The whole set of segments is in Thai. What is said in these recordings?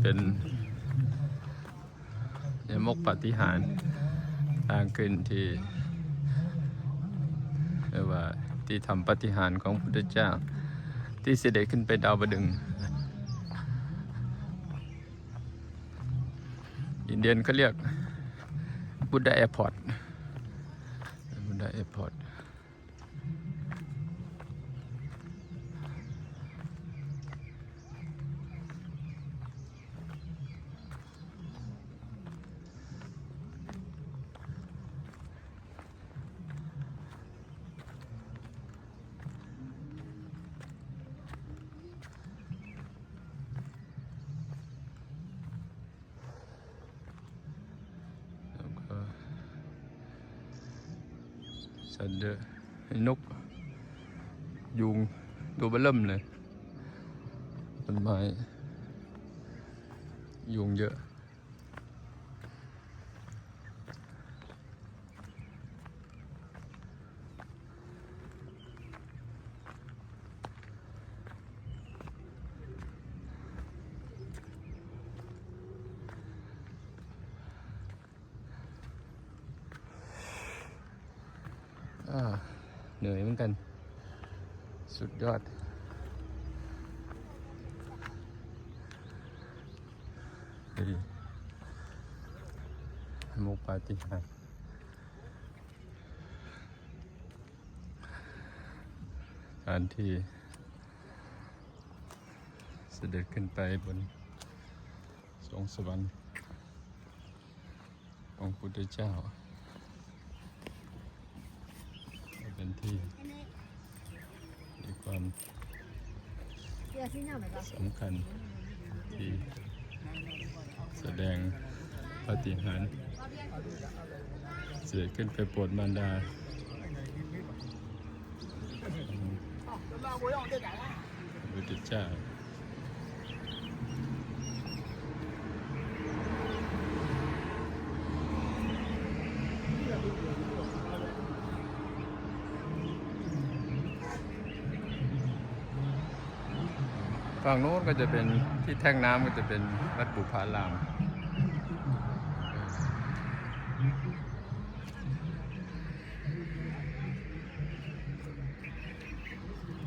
เป็นยมกปาฏิหารย์ทางขึ้นที่เรียกว่าที่ทำปาฏิหารของพระพุทธเจ้า ที่เสด็จขึ้นไปดาวบดึง อินเดียนเขาเรียกบุดาแอร์พอร์ตบุดาแอร์พอร์ต แล้วก็ สัตว์เดอะนก ยุงตัวเบลเริ่มเลยต้นไม้ยุงเยอะ เหนื่อยเหมือนกัน สุดยอด ดีมุกปาฏิหาริย์การที่เสด็จขึ้นไปบนสวงสวรรค์ของพุทธเจ้า เป็น ที่มีความสำคัญที่แสดงปาฏิหารเสด็จขึ้นไปโปรดมารดาพระพุทธเจ้า ฝั่งโน้นก็จะเป็นที่แท่งน้ำก็จะเป็นวัดปุพาราม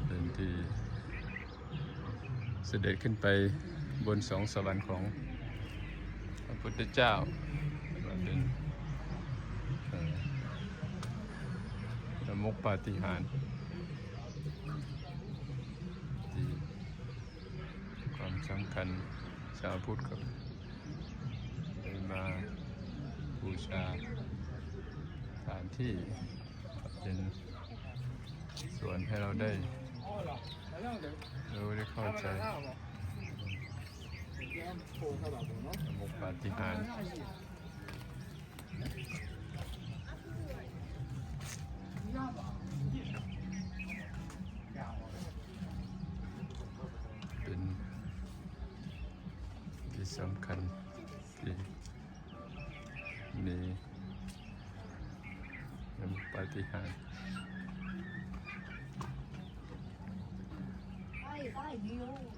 เป็นที่เสด็จขึ้นไปบนสองสวรรค์ของพระพุทธเจ้าว่าเป็นเอ่อละมกปาฏิหาริย์ที่ความ สำคัญชาวพุทธก็ได้มาบูชาสถานที่เป็นส่วนให้เราได้รู้ได้เข้าใจมุกปาฏิหารย์ ที่สำคัญที่มีน้ำปฏิหารไปไปเดียว